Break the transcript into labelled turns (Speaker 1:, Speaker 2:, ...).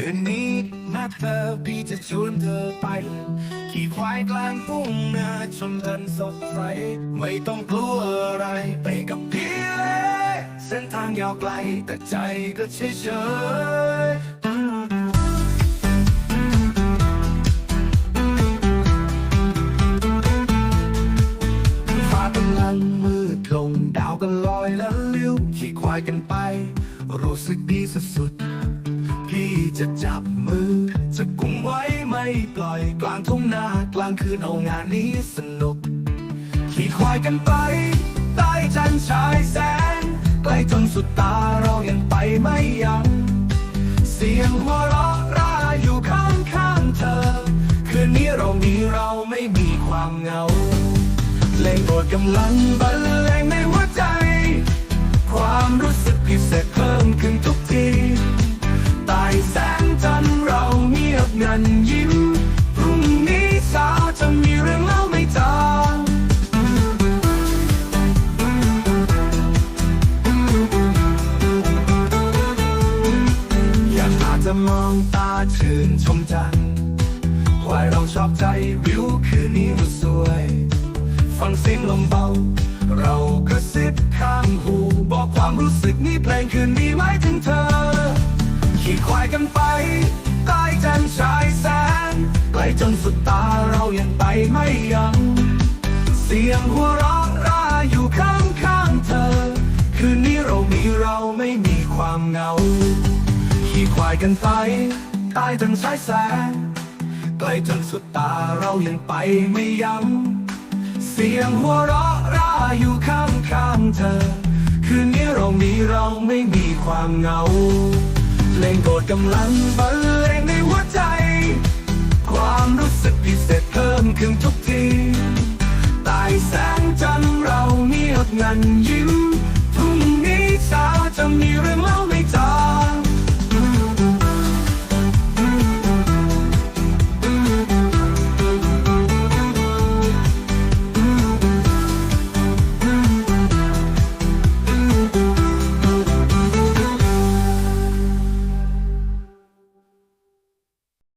Speaker 1: คืนนี้นัดเธอพี่จะชวนเธอไป ขี่ควายกลางทุ่งนาชมกันสดใส ไม่ต้องกลัวอะไรไปกับพี่เลยเส้นทางยาวไกลแต่ใจก็เฉยเฉยฟ้ากำลังมืดลงดาวก็ลอยแล้วเลี้ยวขี่ควายกันไป รู้สึกดีสุด จะจับมือ จะกุมไว้ไม่ปล่อยกลางทุ่งนากลางคืนเอางานนี้สนุก ขี่ควายกันไป ใต้จันทร์ชายแสนใกล้จนสุดตาเรายังไปไม่ยัง เสียงหัวเราะราอยู่ข้างข้างๆเธอ คืนนี้เรามีเราไม่มีความเหงาเพลงโปรดกำลังบรรเลงในหัวใจ ความรู้สึกพิเศษ นยิ้ม พรุ่งนี้สาวจะมีเรื่องเล่าไม่จางอยากอาจจะมองตาชื่นชมจันทร์ควายเราชอบใจวิวคืนนี้มันสวย ฟังเสียงลมเบา เรากระซิบข้างหู บอกความรู้สึกนี้เพลงคืนนี้หมายถึงเธอ ขี่ควายกันไป นสุดตาเรายังไปไม่ยัง เสียงหัวเราะราอยู่ข้างข้างๆเธอ คืนนี้เรามีเราไม่มีความเหงา ขี่ควายกันไปใต้จนทร์ชายแสนไกลจนสุดตาเรายังไปไม่ยัง เสียงหัวเราะราอยู่ข้างข้างๆเธอ คืนนี้เรามีเราไม่มีความเหงาเพลงโกรธกำลังบรรเลงใน พิเศษเพิ่มขึ้นทุกทีใต้แสงจันทร์เราเงียบงันยิ้มพรุ่งนี้สาวจะมีเรื่องเล่าไ